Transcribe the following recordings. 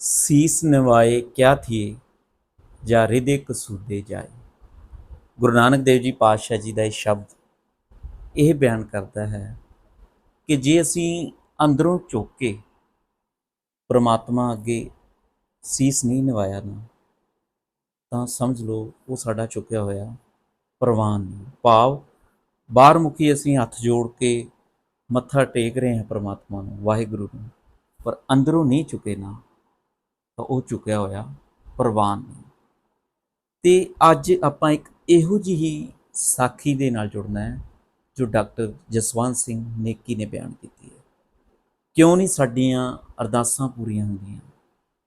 ਸੀਸ ਨਿਵਾਏ ਕਿਆ ਥੀਏ, ਜਾਂ ਰਿਦੇ ਕਸੂਦੇ ਜਾਏ। ਗੁਰੂ ਨਾਨਕ ਦੇਵ ਜੀ ਪਾਤਸ਼ਾਹ ਜੀ ਦਾ ਇਹ ਸ਼ਬਦ ਇਹ ਬਿਆਨ ਕਰਦਾ ਹੈ ਕਿ ਜੇ ਅਸੀਂ ਅੰਦਰੋਂ ਝੁੱਕ ਕੇ ਪ੍ਰਮਾਤਮਾ ਅੱਗੇ ਸੀਸ ਨਹੀਂ ਨਿਵਾਇਆ ਨਾ, ਤਾਂ ਸਮਝ ਲਓ ਉਹ ਸਾਡਾ ਚੁੱਕਿਆ ਹੋਇਆ ਪ੍ਰਵਾਨ ਨਹੀਂ। ਭਾਵ ਬਾਹਰ ਮੁਖੀ ਅਸੀਂ ਹੱਥ ਜੋੜ ਕੇ ਮੱਥਾ ਟੇਕ ਰਹੇ ਹਾਂ ਪ੍ਰਮਾਤਮਾ ਨੂੰ, ਵਾਹਿਗੁਰੂ ਨੂੰ, ਪਰ ਅੰਦਰੋਂ ਨਹੀਂ ਚੁੱਕੇ ਨਾ ਤਾਂ ਉਹ ਚੁੱਕਿਆ ਹੋਇਆ, ਪ੍ਰਵਾਨ ਨਹੀਂ। ਤੇ ਅੱਜ ਆਪਾਂ ਇੱਕ ਇਹੋ ਜਿਹੀ ਸਾਖੀ ਦੇ ਨਾਲ ਜੁੜਨਾ ਹੈ, ਜੋ ਡਾਕਟਰ ਜਸਵੰਤ ਸਿੰਘ ਨੇਕੀ ਨੇ ਬਿਆਨ ਕੀਤੀ ਹੈ। ਕਿਉਂ ਨਹੀਂ ਸਾਡੀਆਂ ਅਰਦਾਸਾਂ ਪੂਰੀਆਂ ਹੁੰਦੀਆਂ?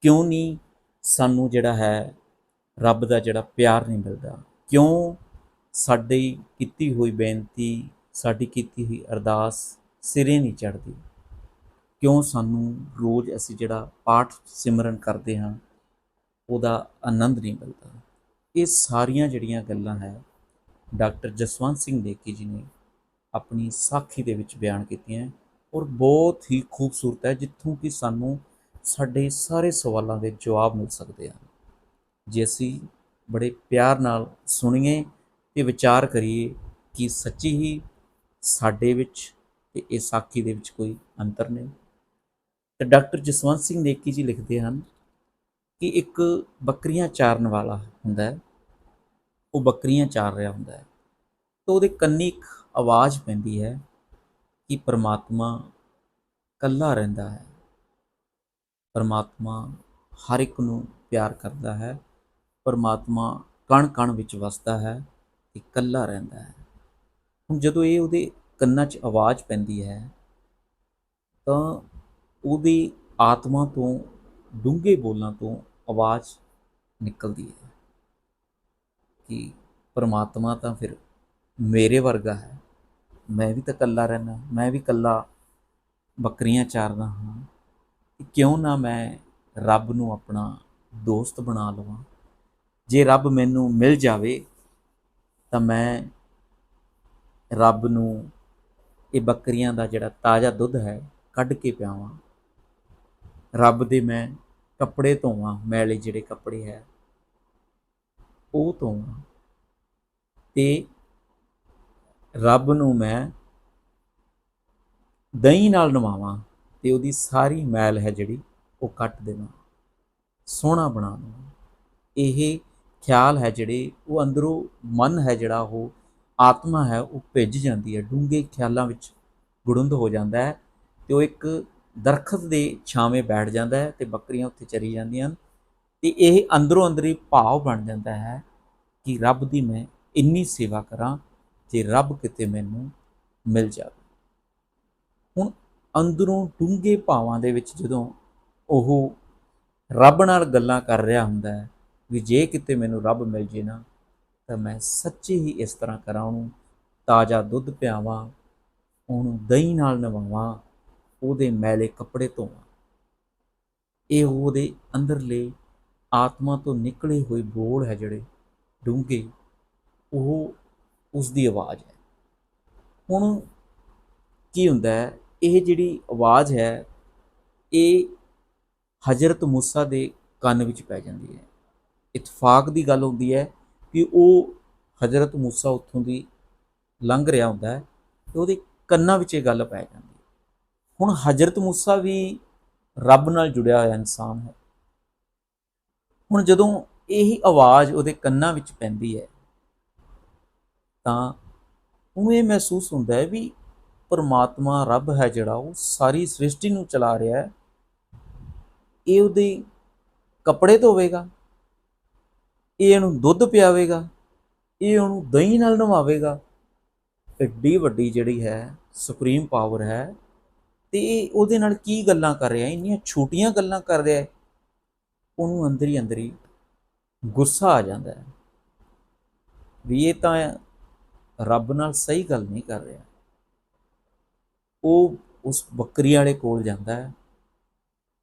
ਕਿਉਂ ਨਹੀਂ ਸਾਨੂੰ ਜਿਹੜਾ ਹੈ, ਰੱਬ ਦਾ ਜਿਹੜਾ ਪਿਆਰ ਨਹੀਂ ਮਿਲਦਾ? ਕਿਉਂ ਸਾਡੀ ਕੀਤੀ ਹੋਈ ਬੇਨਤੀ, ਸਾਡੀ ਕੀਤੀ ਹੋਈ ਅਰਦਾਸ ਸਿਰੇ ਨਹੀਂ ਚੜਦੀ ਕਿਉਂ ਸਾਨੂੰ ਰੋਜ਼ ਅਸੀਂ ਜਿਹੜਾ ਪਾਠ ਸਿਮਰਨ ਕਰਦੇ ਹਾਂ, ਉਹਦਾ ਆਨੰਦ ਨਹੀਂ ਮਿਲਦਾ? ਇਹ ਸਾਰੀਆਂ ਜਿਹੜੀਆਂ ਗੱਲਾਂ ਹੈ, ਡਾਕਟਰ ਜਸਵੰਤ ਸਿੰਘ ਨੇਕੀ ਜੀ ਨੇ ਆਪਣੀ ਸਾਖੀ ਦੇ ਵਿੱਚ ਬਿਆਨ ਕੀਤੀਆਂ ਔਰ ਬਹੁਤ ਹੀ ਖੂਬਸੂਰਤ ਹੈ, ਜਿੱਥੋਂ ਕਿ ਸਾਨੂੰ ਸਾਡੇ ਸਾਰੇ ਸਵਾਲਾਂ ਦੇ ਜਵਾਬ ਮਿਲ ਸਕਦੇ ਹਨ। ਜੇ ਅਸੀਂ ਬੜੇ ਪਿਆਰ ਨਾਲ ਸੁਣੀਏ ਤੇ ਵਿਚਾਰ ਕਰੀਏ ਕਿ ਸੱਚੀ ਹੀ ਸਾਡੇ ਵਿੱਚ ਤੇ ਇਹ ਸਾਖੀ ਦੇ ਵਿੱਚ ਕੋਈ ਅੰਤਰ ਨਹੀਂ। ਤੇ ਡਾਕਟਰ ਜਸਵੰਤ ਸਿੰਘ ਨੇਕੀ ਜੀ ਲਿਖਦੇ ਹਨ ਕਿ ਇੱਕ ਬੱਕਰੀਆਂ ਚਾਰਨ ਵਾਲਾ ਹੁੰਦਾ ਹੈ, ਉਹ ਬੱਕਰੀਆਂ ਚਾਰ ਰਿਹਾ ਹੁੰਦਾ ਹੈ। ਤਾਂ ਉਹਦੇ ਕੰਨੀ ਇੱਕ ਆਵਾਜ਼ ਪੈਂਦੀ ਹੈ ਕਿ ਪਰਮਾਤਮਾ ਕੱਲਾ ਰਹਿੰਦਾ ਹੈ। ਪਰਮਾਤਮਾ ਹਰ ਇੱਕ ਨੂੰ ਪਿਆਰ ਕਰਦਾ ਹੈ। ਪਰਮਾਤਮਾ ਕਣ ਕਣ ਵਿੱਚ ਵਸਦਾ ਹੈ ਤੇ ਕੱਲਾ ਰਹਿੰਦਾ ਹੈ। ਹੁਣ ਜਦੋਂ ਇਹ ਉਹਦੇ ਕੰਨਾਂ 'ਚ ਆਵਾਜ਼ ਪੈਂਦੀ ਹੈ ਤਾਂ ਉਹਦੀ ਆਤਮਾ ਤੋਂ, ਡੂੰਘੇ ਬੋਲਾਂ ਤੋਂ ਆਵਾਜ਼ ਨਿਕਲਦੀ ਹੈ ਕਿ ਪਰਮਾਤਮਾ ਤਾਂ ਫਿਰ ਮੇਰੇ ਵਰਗਾ ਹੈ। ਮੈਂ ਵੀ ਤਾਂ ਇਕੱਲਾ ਰਹਿਣਾ ਮੈਂ ਵੀ ਇਕੱਲਾ ਬੱਕਰੀਆਂ ਚਾਰਦਾ ਹਾਂ। ਕਿਉਂ ਨਾ ਮੈਂ ਰੱਬ ਨੂੰ ਆਪਣਾ ਦੋਸਤ ਬਣਾ ਲਵਾਂ? ਜੇ ਰੱਬ ਮੈਨੂੰ ਮਿਲ ਜਾਵੇ, ਤਾਂ ਮੈਂ ਰੱਬ ਨੂੰ ਇਹ ਬੱਕਰੀਆਂ ਦਾ ਜਿਹੜਾ ਤਾਜ਼ਾ ਦੁੱਧ ਹੈ, ਕੱਢ ਕੇ ਪਿਆਵਾਂ। ਰੱਬ ਦੇ ਮੈਂ ਕੱਪੜੇ ਧੋਵਾਂ ਮੈਲੇ ਜਿਹੜੇ ਕੱਪੜੇ ਹੈ, ਉਹ ਧੋਵਾਂ। ਤੇ ਰੱਬ ਨੂੰ ਮੈਂ ਦਹੀਂ ਨਾਲ ਨਵਾਵਾਂ ਤੇ ਉਹਦੀ ਸਾਰੀ ਮੈਲ ਹੈ ਜਿਹੜੀ ਉਹ ਕੱਟ ਦੇਵਾਂ, ਸੋਹਣਾ ਬਣਾ ਦੇਵਾਂ। ਇਹ ਖਿਆਲ ਹੈ ਜਿਹੜੇ, ਉਹ ਅੰਦਰੋਂ ਮਨ ਹੈ ਜਿਹੜਾ, ਉਹ ਆਤਮਾ ਹੈ, ਉਹ ਭਿੱਜ ਜਾਂਦੀ ਹੈ, ਡੂੰਘੇ ਖਿਆਲਾਂ ਵਿੱਚ ਗੁੜੁੰਦ ਹੋ ਜਾਂਦਾ ਹੈ ਤੇ ਉਹ ਇੱਕ ਦਰਖਤ ਦੇ ਛਾਵੇਂ ਬੈਠ ਜਾਂਦਾ ਹੈ ਤੇ ਬੱਕਰੀਆਂ ਉੱਥੇ ਚਰੀ ਜਾਂਦੀਆਂ ਹਨ ਤੇ ਇਹ ਅੰਦਰੋਂ ਅੰਦਰੀ ਭਾਵ ਬਣ ਜਾਂਦਾ ਹੈ ਕਿ ਰੱਬ ਦੀ ਮੈਂ ਇੰਨੀ ਸੇਵਾ ਕਰਾਂ ਜੇ ਰੱਬ ਕਿਤੇ ਮੈਨੂੰ ਮਿਲ ਜਾਵੇ। ਹੁਣ ਅੰਦਰੋਂ ਡੂੰਘੇ ਭਾਵਾਂ ਦੇ ਵਿੱਚ ਜਦੋਂ ਉਹ ਰੱਬ ਨਾਲ ਗੱਲਾਂ ਕਰ ਰਿਹਾ ਹੁੰਦਾ ਹੈ ਵੀ ਜੇ ਕਿਤੇ ਮੈਨੂੰ ਰੱਬ ਮਿਲ ਜੇ ਨਾ, ਤਾਂ ਮੈਂ ਸੱਚੀ ਹੀ ਇਸ ਤਰ੍ਹਾਂ ਕਰਾਂ, ਉਹਨੂੰ ਤਾਜ਼ਾ ਦੁੱਧ ਪਿਆਵਾਂ, ਉਹਨੂੰ ਦਹੀਂ ਨਾਲ ਨਵਾਵਾਂ ਉਹਦੇ ਮੈਲੇ ਕੱਪੜੇ ਧੋਵਾਂ ਇਹ ਉਹਦੇ ਅੰਦਰਲੇ ਆਤਮਾ ਤੋਂ ਨਿਕਲੇ ਹੋਏ ਬੋਲ ਹੈ ਜਿਹੜੇ ਡੂੰਘੇ, ਉਹ ਉਸ ਦੀ ਆਵਾਜ਼ ਹੈ। ਹੁਣ ਕੀ ਹੁੰਦਾ ਹੈ, ਇਹ ਜਿਹੜੀ ਆਵਾਜ਼ ਹੈ, ਇਹ ਹਜ਼ਰਤ ਮੂਸਾ ਦੇ ਕੰਨ ਵਿੱਚ ਪੈ ਜਾਂਦੀ ਹੈ। ਇਤਫਾਕ ਦੀ ਗੱਲ ਹੁੰਦੀ ਹੈ ਕਿ ਉਹ ਹਜ਼ਰਤ ਮੂਸਾ ਉੱਥੋਂ ਦੀ ਲੰਘ ਰਿਹਾ ਹੁੰਦਾ ਹੈ ਤੇ ਉਹਦੇ ਕੰਨਾਂ ਵਿੱਚ ਇਹ ਗੱਲ ਪੈ ਜਾਂਦੀ ਹੈ। ਹੁਣ ਹਜ਼ਰਤ ਮੂਸਾ ਵੀ ਰੱਬ ਨਾਲ ਜੁੜਿਆ ਹੋਇਆ ਇਨਸਾਨ ਹੈ। ਹੁਣ ਜਦੋਂ ਇਹੀ ਆਵਾਜ਼ ਉਹਦੇ ਕੰਨਾਂ ਵਿੱਚ ਪੈਂਦੀ ਹੈ, ਤਾਂ ਉਹਨੂੰ ਇਹ ਮਹਿਸੂਸ ਹੁੰਦਾ ਹੈ ਵੀ ਪਰਮਾਤਮਾ ਰੱਬ ਹੈ ਜਿਹੜਾ, ਉਹ ਸਾਰੀ ਸ੍ਰਿਸ਼ਟੀ ਨੂੰ ਚਲਾ ਰਿਹਾ ਹੈ। ਇਹ ਉਹਦੇ ਕੱਪੜੇ ਧੋਵੇਗਾ, ਇਹ ਇਹਨੂੰ ਦੁੱਧ ਪਿਆਵੇਗਾ, ਇਹ ਉਹਨੂੰ ਦਹੀਂ ਨਾਲ ਨਵਾਵੇਗਾ। ਐਡੀ ਵੱਡੀ ਜਿਹੜੀ ਹੈ, ਸੁਪਰੀਮ ਪਾਵਰ ਹੈ ਤੇ ਇਹ ਉਹਦੇ ਨਾਲ ਕੀ ਗੱਲਾਂ ਕਰ ਰਿਹਾ? ਇੰਨੀਆਂ ਛੋਟੀਆਂ ਗੱਲਾਂ ਕਰ ਰਿਹਾ ਉਹਨੂੰ ਅੰਦਰ ਹੀ ਅੰਦਰ ਹੀ ਗੁੱਸਾ ਆ ਜਾਂਦਾ ਹੈ ਵੀ ਇਹ ਤਾਂ ਰੱਬ ਨਾਲ ਸਹੀ ਗੱਲ ਨਹੀਂ ਕਰ ਰਿਹਾ। ਉਹ ਉਸ ਬੱਕਰੀ ਵਾਲੇ ਕੋਲ ਜਾਂਦਾ ਹੈ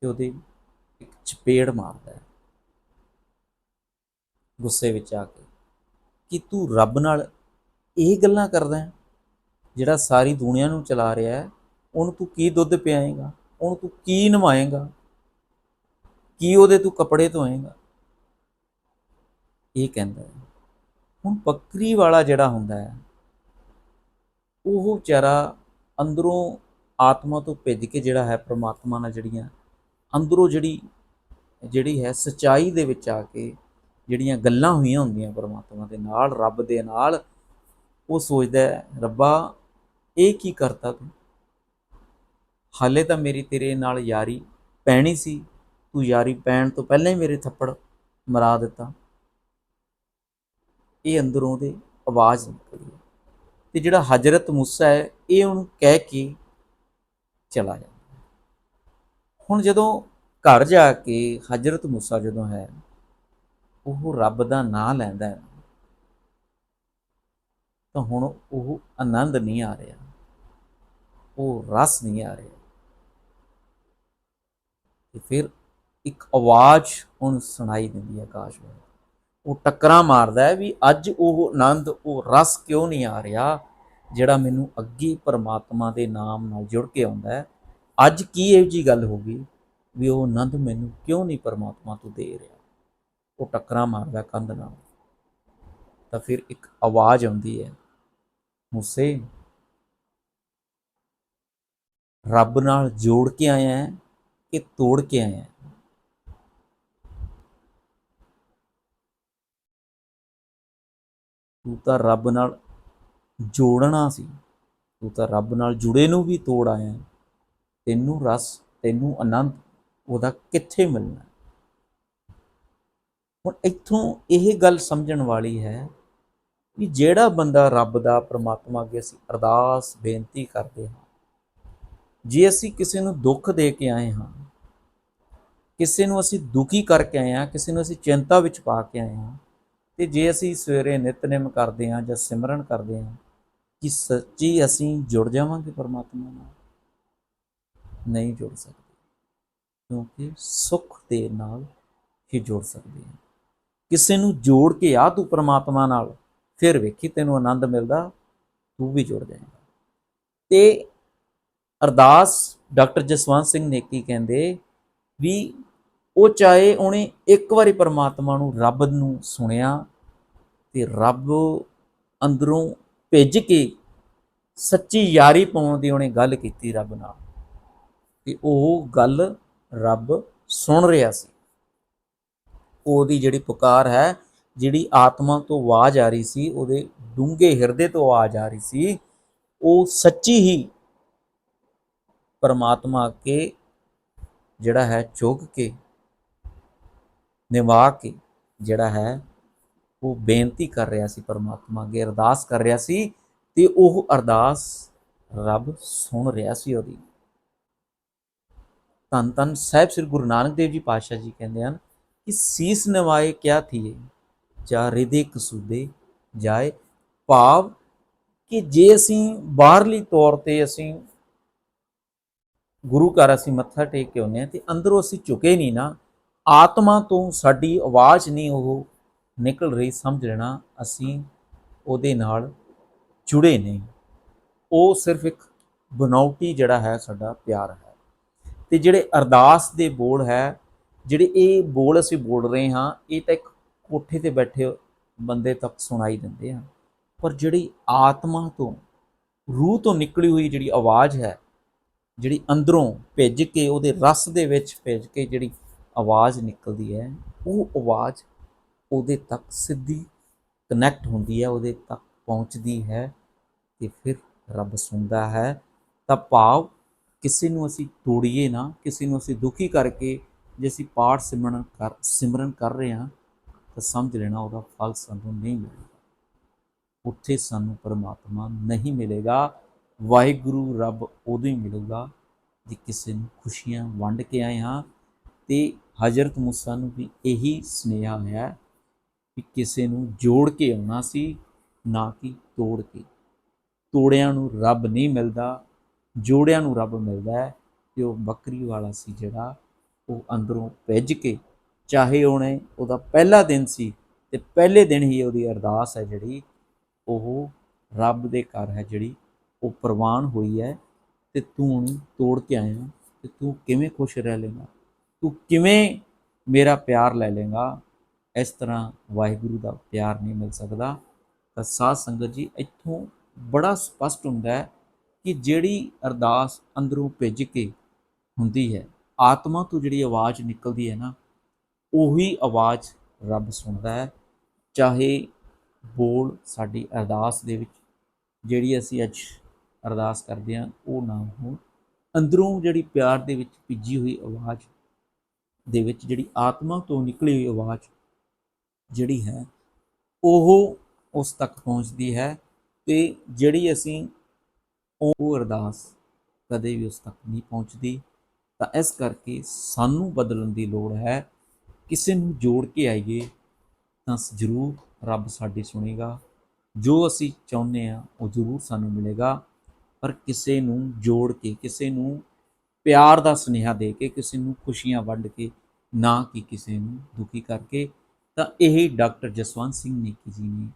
ਤੇ ਉਹਦੇ ਇੱਕ ਚਪੇੜ ਮਾਰਦਾ ਹੈ। ਗੁੱਸੇ ਵਿੱਚ ਆ ਕੇ ਕਿ ਤੂੰ ਰੱਬ ਨਾਲ ਇਹ ਗੱਲਾਂ ਕਰਦਾ ਹੈ ਜਿਹੜਾ ਸਾਰੀ ਦੁਨੀਆ ਨੂੰ ਚਲਾ ਰਿਹਾ ਹੈ ਉਹਨੂੰ ਤੂੰ ਕੀ ਦੁੱਧ ਪਿਆਏਗਾ? ਉਹਨੂੰ ਤੂੰ ਕੀ ਨਵਾਏਗਾ? ਕੀ ਉਹਦੇ ਤੂੰ ਕੱਪੜੇ ਧੋਏਗਾ? ਇਹ ਕਹਿੰਦਾ ਹੈ। ਹੁਣ ਬੱਕਰੀ ਵਾਲਾ ਜਿਹੜਾ ਹੁੰਦਾ ਹੈ, ਉਹ ਵਿਚਾਰਾ ਅੰਦਰੋਂ ਆਤਮਾ ਤੋਂ ਭਿੱਜ ਕੇ ਜਿਹੜਾ ਹੈ ਪ੍ਰਮਾਤਮਾ ਨਾਲ ਜਿਹੜੀਆਂ, ਅੰਦਰੋਂ ਜਿਹੜੀ ਜਿਹੜੀ ਹੈ ਸਚਾਈ ਦੇ ਵਿੱਚ ਆ ਕੇ ਜਿਹੜੀਆਂ ਗੱਲਾਂ ਹੋਈਆਂ ਹੁੰਦੀਆਂ ਪਰਮਾਤਮਾ ਦੇ ਨਾਲ, ਰੱਬ ਦੇ ਨਾਲ, ਉਹ ਸੋਚਦਾ ਰੱਬਾ, ਇਹ ਕੀ ਕਰਤਾ ਤੂੰ? ਹਾਲੇ ਤਾਂ ਮੇਰੀ ਤੇਰੇ ਨਾਲ ਯਾਰੀ ਪੈਣੀ ਸੀ। ਤੂੰ ਯਾਰੀ ਪੈਣ ਤੋਂ ਪਹਿਲਾਂ ਹੀ ਮੇਰੇ ਥੱਪੜ ਮਰਾ ਦਿੱਤਾ। ਇਹ ਅੰਦਰੋਂ ਦੇ ਆਵਾਜ਼ ਨਿਕਲੀ ਤੇ ਜਿਹੜਾ ਹਜਰਤ ਮੂਸਾ ਹੈ, ਇਹ ਉਹਨੂੰ ਕਹਿ ਕੇ ਚਲਾ ਜਾਂਦਾ ਹੁਣ ਜਦੋਂ ਘਰ ਜਾ ਕੇ ਹਜਰਤ ਮੂਸਾ ਜਦੋਂ ਹੈ, ਉਹ ਰੱਬ ਦਾ ਨਾਮ ਲੈਂਦਾ ਹੈ। ਤਾਂ ਹੁਣ ਉਹ ਆਨੰਦ ਨਹੀਂ ਆ ਰਿਹਾ। ਉਹ ਰਸ ਨਹੀਂ ਆ ਰਿਹਾ। ਤੇ ਫਿਰ ਇੱਕ ਆਵਾਜ਼ ਉਹਨੂੰ ਸੁਣਾਈ ਦਿੰਦੀ ਹੈ ਆਕਾਸ਼ ਵਿੱਚ। ਉਹ ਟੱਕਰਾਂ ਮਾਰਦਾ ਹੈ ਵੀ ਅੱਜ ਉਹ ਆਨੰਦ, ਉਹ ਰਸ ਕਿਉਂ ਨਹੀਂ ਆ ਰਿਹਾ ਜਿਹੜਾ ਮੈਨੂੰ ਅੱਗੇ ਪਰਮਾਤਮਾ ਦੇ ਨਾਮ ਨਾਲ ਜੁੜ ਕੇ ਆਉਂਦਾ ਹੈ? ਅੱਜ ਕੀ ਇਹੋ ਜੀ ਗੱਲ ਹੋ ਗਈ ਵੀ ਉਹ ਆਨੰਦ ਮੈਨੂੰ ਕਿਉਂ ਨਹੀਂ ਪਰਮਾਤਮਾ ਤੋਂ ਦੇ ਰਿਹਾ? ਉਹ ਟੱਕਰਾਂ ਮਾਰਦਾ ਕੰਧ ਨਾਲ। ਤਾਂ ਫਿਰ ਇੱਕ ਆਵਾਜ਼ ਆਉਂਦੀ ਹੈ, ਮੂਸੇ, ਰੱਬ ਨਾਲ ਜੋੜ ਕੇ ਆਇਆ ਹੈ। ਕਿ ਤੋੜ ਕੇ ਆਇਆ ਹੈ ਤੂੰ ਤਾਂ ਰੱਬ ਨਾਲ ਜੋੜਨਾ ਸੀ ਤੂੰ ਤਾਂ ਰੱਬ ਨਾਲ ਜੁੜੇ ਨੂੰ ਵੀ ਤੋੜ ਆਇਆ ਤੈਨੂੰ ਰਸ ਤੈਨੂੰ ਆਨੰਦ ਉਹਦਾ ਕਿੱਥੇ ਮਿਲਣਾ ਹੁਣ ਇੱਥੋਂ ਇਹ ਗੱਲ ਸਮਝਣ ਵਾਲੀ ਹੈ ਕਿ ਜਿਹੜਾ ਬੰਦਾ ਰੱਬ ਦਾ ਪਰਮਾਤਮਾ ਅੱਗੇ ਅਸੀਂ ਅਰਦਾਸ ਬੇਨਤੀ ਕਰਦੇ ਹਾਂ ਜੇ ਅਸੀਂ ਕਿਸੇ ਨੂੰ ਦੁੱਖ ਦੇ ਕੇ ਆਏ ਹਾਂ, ਕਿਸੇ ਨੂੰ ਅਸੀਂ ਦੁਖੀ ਕਰਕੇ ਆਏ ਹਾਂ, ਕਿਸੇ ਨੂੰ ਅਸੀਂ ਚਿੰਤਾ ਵਿੱਚ ਪਾ ਕੇ ਆਏ ਹਾਂ, ਤੇ ਜੇ ਅਸੀਂ ਸਵੇਰੇ ਨਿਤਨੇਮ ਕਰਦੇ ਹਾਂ ਜਾਂ ਸਿਮਰਨ ਕਰਦੇ ਹਾਂ ਕਿ ਸੱਚੀ ਅਸੀਂ ਜੁੜ ਜਾਵਾਂਗੇ ਪਰਮਾਤਮਾ ਨਾਲ, ਨਹੀਂ ਜੁੜ ਸਕਦੇ। ਕਿਉਂਕਿ ਸੁੱਖ ਦੇ ਨਾਲ ਹੀ ਜੁੜ ਸਕਦੇ ਹਾਂ। ਕਿਸੇ ਨੂੰ ਜੋੜ ਕੇ ਆ ਤੂੰ ਪਰਮਾਤਮਾ ਨਾਲ, ਫਿਰ ਵੇਖੀ ਤੈਨੂੰ ਆਨੰਦ ਮਿਲਦਾ, ਤੂੰ ਵੀ ਜੁੜ ਜਾਏਗਾ। ਤੇ ਅਰਦਾਸ ਡਾਕਟਰ ਜਸਵੰਤ ਸਿੰਘ ਨੇਕੀ ਕਹਿੰਦੇ ਵੀ ਉਹ ਚਾਹੇ ਉਹਨੇ ਇੱਕ ਵਾਰੀ ਪਰਮਾਤਮਾ ਨੂੰ ਰੱਬ ਨੂੰ ਸੁਣਿਆ ਤੇ ਰੱਬ ਅੰਦਰੋਂ ਭਿੱਜ ਕੇ ਸੱਚੀ ਯਾਰੀ ਪਾਉਣ ਦੀ ਉਹਨੇ ਗੱਲ ਕੀਤੀ ਰੱਬ ਨਾਲ ਤੇ ਉਹ ਗੱਲ ਰੱਬ ਸੁਣ ਰਿਹਾ ਸੀ। ਉਹਦੀ ਜਿਹੜੀ ਪੁਕਾਰ ਹੈ, ਜਿਹੜੀ ਆਤਮਾ ਤੋਂ ਆਵਾਜ਼ ਆ ਰਹੀ ਸੀ, ਉਹਦੇ ਡੂੰਘੇ ਹਿਰਦੇ ਤੋਂ ਆਵਾਜ਼ ਆ ਰਹੀ ਸੀ, ਉਹ ਸੱਚੀ ਹੀ ਪਰਮਾਤਮਾ ਅੱਗੇ ਜਿਹੜਾ ਹੈ ਝੁਕ ਕੇ, ਨਿਵਾ ਕੇ ਜਿਹੜਾ ਹੈ ਉਹ ਬੇਨਤੀ ਕਰ ਰਿਹਾ ਸੀ, ਪਰਮਾਤਮਾ ਅੱਗੇ ਅਰਦਾਸ ਕਰ ਰਿਹਾ ਸੀ ਤੇ ਉਹ ਅਰਦਾਸ ਰੱਬ ਸੁਣ ਰਿਹਾ ਸੀ ਉਹਦੀ। ਧੰਨ ਧੰਨ ਸਾਹਿਬ ਸ੍ਰੀ ਗੁਰੂ ਨਾਨਕ ਦੇਵ ਜੀ ਪਾਤਸ਼ਾਹ ਜੀ ਕਹਿੰਦੇ ਹਨ ਕਿ ਸੀਸ ਨਵਾਏ ਕਿਆ ਥੀਏ, ਜਾਂ ਰਿਦੇ ਕਸੂਦੇ ਜਾਏ। ਭਾਵ ਕਿ ਜੇ ਅਸੀਂ ਬਾਹਰਲੀ ਤੌਰ ਤੇ ਅਸੀਂ ਗੁਰੂ ਘਰ ਅਸੀਂ ਮੱਥਾ ਟੇਕ ਕੇ ਆਉਂਦੇ ਹਾਂ ਤੇ ਅੰਦਰੋਂ ਅਸੀਂ ਝੁਕੇ ਨਹੀਂ ਨਾ, ਆਤਮਾ ਤੋਂ ਸਾਡੀ ਆਵਾਜ਼ ਨਹੀਂ ਉਹ ਨਿਕਲ ਰਹੀ, ਸਮਝ ਲੈਣਾ ਅਸੀਂ ਉਹਦੇ ਨਾਲ ਜੁੜੇ ਨਹੀਂ ਉਹ ਸਿਰਫ ਇੱਕ ਬਨੌਟੀ ਜਿਹੜਾ ਹੈ ਸਾਡਾ ਪਿਆਰ ਹੈ। ਤੇ ਜਿਹੜੇ ਅਰਦਾਸ ਦੇ ਬੋਲ ਹੈ, ਜਿਹੜੇ ਇਹ ਬੋਲ ਅਸੀਂ ਬੋਲ ਰਹੇ ਹਾਂ, ਇਹ ਤਾਂ ਇੱਕ ਕੋਠੇ ਤੇ ਬੈਠੇ ਬੰਦੇ ਤੱਕ ਸੁਣਾਈ ਦਿੰਦੇ ਆ। ਪਰ ਜਿਹੜੀ ਆਤਮਾ ਤੋਂ, ਰੂਹ ਤੋਂ ਨਿਕਲੀ ਹੋਈ ਜਿਹੜੀ ਆਵਾਜ਼ ਹੈ ਜਿਹੜੀ ਅੰਦਰੋਂ ਭਿੱਜ ਕੇ, ਉਹਦੇ ਰਸ ਦੇ ਵਿੱਚ ਭਿੱਜ ਕੇ ਜਿਹੜੀ ਆਵਾਜ਼ ਨਿਕਲਦੀ ਹੈ, ਉਹ ਆਵਾਜ਼ ਉਹਦੇ ਤੱਕ ਸਿੱਧੀ ਕਨੈਕਟ ਹੁੰਦੀ ਹੈ, ਉਹਦੇ ਤੱਕ ਪਹੁੰਚਦੀ ਹੈ ਤੇ ਫਿਰ ਰੱਬ ਸੁਣਦਾ ਹੈ। ਤਾਂ ਭਾਵ ਕਿਸੇ ਨੂੰ ਅਸੀਂ ਤੋੜੀਏ ਨਾ, ਕਿਸੇ ਨੂੰ ਅਸੀਂ ਦੁਖੀ ਕਰਕੇ ਜੇ ਅਸੀਂ ਪਾਠ ਸਿਮਰਨ ਕਰ ਸਿਮਰਨ ਕਰ ਰਹੇ ਹਾਂ, ਤਾਂ ਸਮਝ ਲੈਣਾ ਉਹਦਾ ਫਲ ਸਾਨੂੰ ਨਹੀਂ ਮਿਲੇਗਾ। ਉੱਥੇ ਸਾਨੂੰ ਪਰਮਾਤਮਾ ਨਹੀਂ ਮਿਲੇਗਾ। ਵਾਹਿਗੁਰੂ ਰੱਬ ਉਦੋਂ ਹੀ ਮਿਲੂਗਾ ਜੇ ਕਿਸੇ ਨੂੰ ਖੁਸ਼ੀਆਂ ਵੰਡ ਕੇ ਆਏ ਹਾਂ। ਤੇ ਹਜ਼ਰਤ ਮੂਸਾ ਨੂੰ ਵੀ ਇਹੀ ਸੁਨੇਹਾ ਆਇਆ ਕਿ ਕਿਸੇ ਨੂੰ ਜੋੜ ਕੇ ਆਉਣਾ ਸੀ, ਨਾ ਕਿ ਤੋੜ ਕੇ। ਤੋੜਿਆਂ ਨੂੰ ਰੱਬ ਨਹੀਂ ਮਿਲਦਾ, ਜੋੜਿਆਂ ਨੂੰ ਰੱਬ ਮਿਲਦਾ ਹੈ ਤੇ ਉਹ ਬੱਕਰੀ ਵਾਲਾ ਸੀ ਜਿਹੜਾ ਉਹ ਅੰਦਰੋਂ ਭਿੱਜ ਕੇ, ਚਾਹੇ ਉਹਨੇ ਉਹਦਾ ਪਹਿਲਾ ਦਿਨ ਸੀ ਤੇ ਪਹਿਲੇ ਦਿਨ ਹੀ ਉਹਦੀ ਅਰਦਾਸ ਹੈ ਜਿਹੜੀ, ਉਹ ਰੱਬ ਦੇ ਘਰ ਹੈ ਜਿਹੜੀ ਉਹ ਪ੍ਰਵਾਨ ਹੋਈ ਹੈ ਤੇ ਤੂੰ ਤੋੜ ਕੇ ਆਇਆ ਤੇ ਤੂੰ ਕਿਵੇਂ ਖੁਸ਼ ਰਹਿ ਲੇਗਾ ਤੂੰ ਕਿਵੇਂ ਮੇਰਾ ਪਿਆਰ ਲੈ ਲੇਗਾ ਇਸ ਤਰ੍ਹਾਂ ਵਾਹਿਗੁਰੂ ਦਾ ਪਿਆਰ ਨਹੀਂ ਮਿਲ ਸਕਦਾ। ਤਾਂ ਸਾਧ ਸੰਗਤ ਜੀ, ਇੱਥੋਂ ਬੜਾ ਸਪਸ਼ਟ ਹੁੰਦਾ ਹੈ ਕਿ ਜਿਹੜੀ ਅਰਦਾਸ ਅੰਦਰੋਂ ਭਿੱਜ ਕੇ ਹੁੰਦੀ ਹੈ, ਆਤਮਾ ਤੋਂ ਜਿਹੜੀ ਆਵਾਜ਼ ਨਿਕਲਦੀ ਹੈ ਨਾ, ਉਹੀ ਆਵਾਜ਼ ਰੱਬ ਸੁਣਦਾ ਹੈ। ਚਾਹੇ ਬੋਲ ਸਾਡੀ ਅਰਦਾਸ ਦੇ ਵਿੱਚ, ਜਿਹੜੀ ਅਸੀਂ ਅੱਜ ਅਰਦਾਸ ਕਰਦੇ ਹਾਂ, ਉਹ ਨਾ ਹੋਣ। ਅੰਦਰੋਂ ਜਿਹੜੀ ਪਿਆਰ ਦੇ ਵਿੱਚ ਭਿੱਜੀ ਹੋਈ ਆਵਾਜ਼ ਦੇ ਵਿੱਚ ਜਿਹੜੀ ਆਤਮਾ ਤੋਂ ਨਿਕਲੀ ਹੋਈ ਆਵਾਜ਼ ਜਿਹੜੀ ਹੈ, ਉਹ ਉਸ ਤੱਕ ਪਹੁੰਚਦੀ ਹੈ ਤੇ ਜਿਹੜੀ ਅਸੀਂ ਉਹ ਅਰਦਾਸ ਕਦੇ ਵੀ ਉਸ ਤੱਕ ਨਹੀਂ ਪਹੁੰਚਦੀ, ਤਾਂ ਇਸ ਕਰਕੇ ਸਾਨੂੰ ਬਦਲਣ ਦੀ ਲੋੜ ਹੈ। ਕਿਸੇ ਨੂੰ ਜੋੜ ਕੇ ਆਈਏ, ਤਾਂ ਜ਼ਰੂਰ ਰੱਬ ਸਾਡੀ ਸੁਣੇਗਾ। ਜੋ ਅਸੀਂ ਚਾਹੁੰਦੇ ਆ ਉਹ ਜ਼ਰੂਰ ਸਾਨੂੰ ਮਿਲੇਗਾ। ਪਰ ਕਿਸੇ ਨੂੰ ਜੋੜ ਕੇ, ਕਿਸੇ ਨੂੰ ਪਿਆਰ ਦਾ ਸੁਨੇਹਾ ਦੇ ਕੇ, ਕਿਸੇ ਨੂੰ ਖੁਸ਼ੀਆਂ ਵੰਡ ਕੇ, ਨਾ ਕਿ ਕਿਸੇ ਨੂੰ ਦੁਖੀ ਕਰਕੇ, ਤਾਂ ਇਹ ਡਾਕਟਰ ਜਸਵੰਤ ਸਿੰਘ ਨੇਕੀ ਜੀ ਨੇ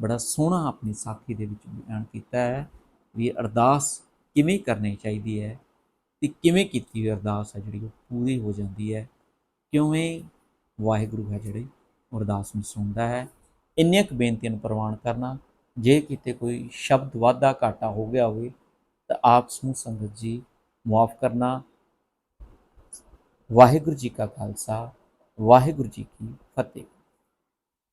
ਬੜਾ ਸੋਹਣਾ ਆਪਣੀ ਸਾਖੀ ਦੇ ਵਿੱਚ ਬਿਆਨ ਕੀਤਾ ਹੈ ਵੀ ਅਰਦਾਸ ਕਿਵੇਂ ਕਰਨੀ ਚਾਹੀਦੀ ਹੈ ਤੇ ਕਿਵੇਂ ਕੀਤੀ ਹੋਈ ਅਰਦਾਸ ਹੈ ਜਿਹੜੀ ਉਹ ਪੂਰੀ ਹੋ ਜਾਂਦੀ ਹੈ ਕਿਉਂ ਵਾਹਿਗੁਰੂ ਹੈ ਜਿਹੜੇ ਅਰਦਾਸ ਨੂੰ ਸੁਣਦਾ ਹੈ। ਇੰਨੀਆਂ ਕੁ ਬੇਨਤੀਆਂ ਨੂੰ ਪ੍ਰਵਾਨ ਕਰਨਾ, ਜੇ ਕਿਤੇ ਕੋਈ ਸ਼ਬਦ ਵਾਧਾ ਘਾਟਾ ਹੋ ਗਿਆ ਹੋਵੇ ਤਾਂ ਆਪ ਨੂੰ ਸੰਗਤ ਜੀ ਮੁਆਫ ਕਰਨਾ। ਵਾਹਿਗੁਰੂ ਜੀ ਕਾ ਖਾਲਸਾ, ਵਾਹਿਗੁਰੂ ਜੀ ਕੀ ਫਤਿਹ।